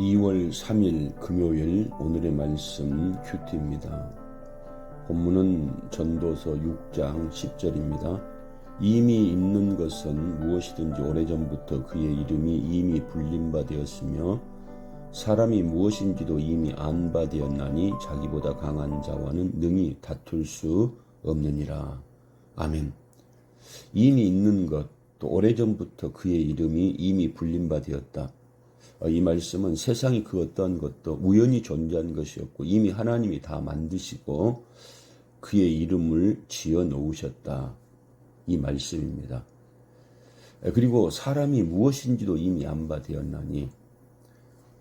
2월 3일 금요일 오늘의 말씀 큐티입니다. 본문은 전도서 6장 10절입니다. 이미 있는 것은 무엇이든지 오래전부터 그의 이름이 이미 불린 바 되었으며 사람이 무엇인지도 이미 안바 되었나니 자기보다 강한 자와는 능히 다툴 수 없느니라. 아멘. 이미 있는 것, 또 오래전부터 그의 이름이 이미 불린 바 되었다. 어, 이 말씀은 세상이 그 어떤 것도 우연히 존재한 것이었고 이미 하나님이 다 만드시고 그의 이름을 지어 놓으셨다. 이 말씀입니다. 그리고 사람이 무엇인지도 이미 안바되었나니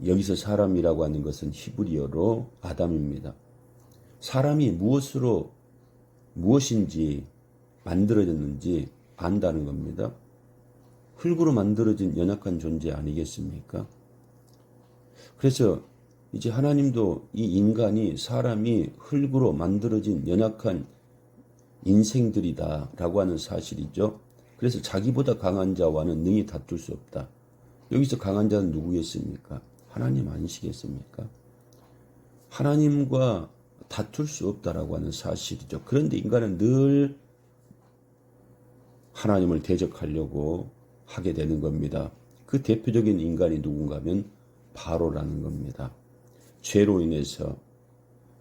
여기서 사람이라고 하는 것은 히브리어로 아담입니다. 사람이 무엇으로 무엇인지 만들어졌는지 안다는 겁니다. 흙으로 만들어진 연약한 존재 아니겠습니까? 그래서 이제 하나님도 이 인간이 사람이 흙으로 만들어진 연약한 인생들이다라고 하는 사실이죠. 그래서 자기보다 강한 자와는 능히 다툴 수 없다. 여기서 강한 자는 누구겠습니까? 하나님 아니시겠습니까? 하나님과 다툴 수 없다라고 하는 사실이죠. 그런데 인간은 늘 하나님을 대적하려고 하게 되는 겁니다. 그 대표적인 인간이 누군가 하면 바로라는 겁니다. 죄로 인해서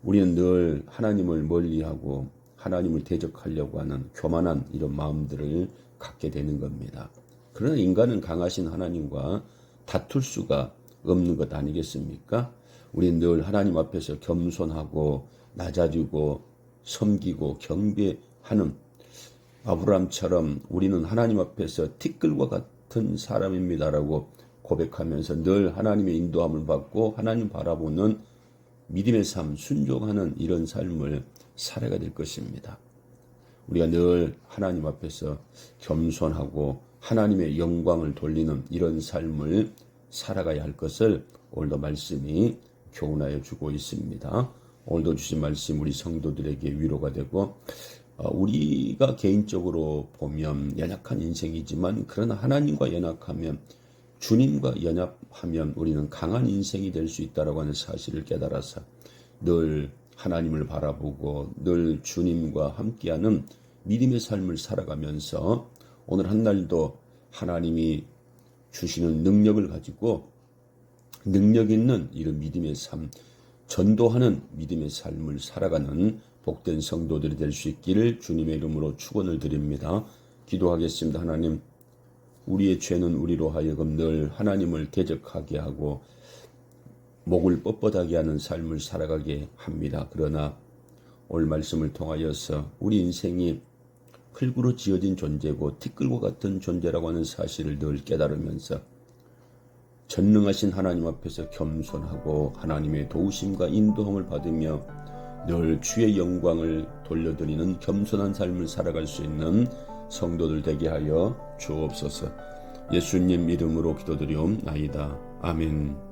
우리는 늘 하나님을 멀리하고 하나님을 대적하려고 하는 교만한 이런 마음들을 갖게 되는 겁니다. 그러나 인간은 강하신 하나님과 다툴 수가 없는 것 아니겠습니까? 우리는 늘 하나님 앞에서 겸손하고 낮아지고 섬기고 경배하는 아브라함처럼 우리는 하나님 앞에서 티끌과 같은 사람입니다라고 고백하면서 늘 하나님의 인도함을 받고 하나님 바라보는 믿음의 삶, 순종하는 이런 삶을 살아가 될 것입니다. 우리가 늘 하나님 앞에서 겸손하고 하나님의 영광을 돌리는 이런 삶을 살아가야 할 것을 오늘도 말씀이 교훈하여 주고 있습니다. 오늘도 주신 말씀 우리 성도들에게 위로가 되고 어, 우리가 개인적으로 보면 연약한 인생이지만 그러나 하나님과 연합하면 주님과 연합하면 우리는 강한 인생이 될 수 있다라고 하는 사실을 깨달아서 늘 하나님을 바라보고 늘 주님과 함께하는 믿음의 삶을 살아가면서 오늘 한 날도 하나님이 주시는 능력을 가지고 능력 있는 이런 믿음의 삶, 전도하는 믿음의 삶을 살아가는 복된 성도들이 될 수 있기를 주님의 이름으로 축원을 드립니다. 기도하겠습니다. 하나님, 우리의 죄는 우리로 하여금 늘 하나님을 대적하게 하고 목을 뻣뻣하게 하는 삶을 살아가게 합니다. 그러나 오늘 말씀을 통하여서 우리 인생이 흙으로 지어진 존재고 티끌과 같은 존재라고 하는 사실을 늘 깨달으면서 전능하신 하나님 앞에서 겸손하고 하나님의 도우심과 인도함을 받으며 늘 주의 영광을 돌려드리는 겸손한 삶을 살아갈 수 있는 성도들 되게 하여 주옵소서. 예수님 이름으로 기도드리옵나이다. 아멘.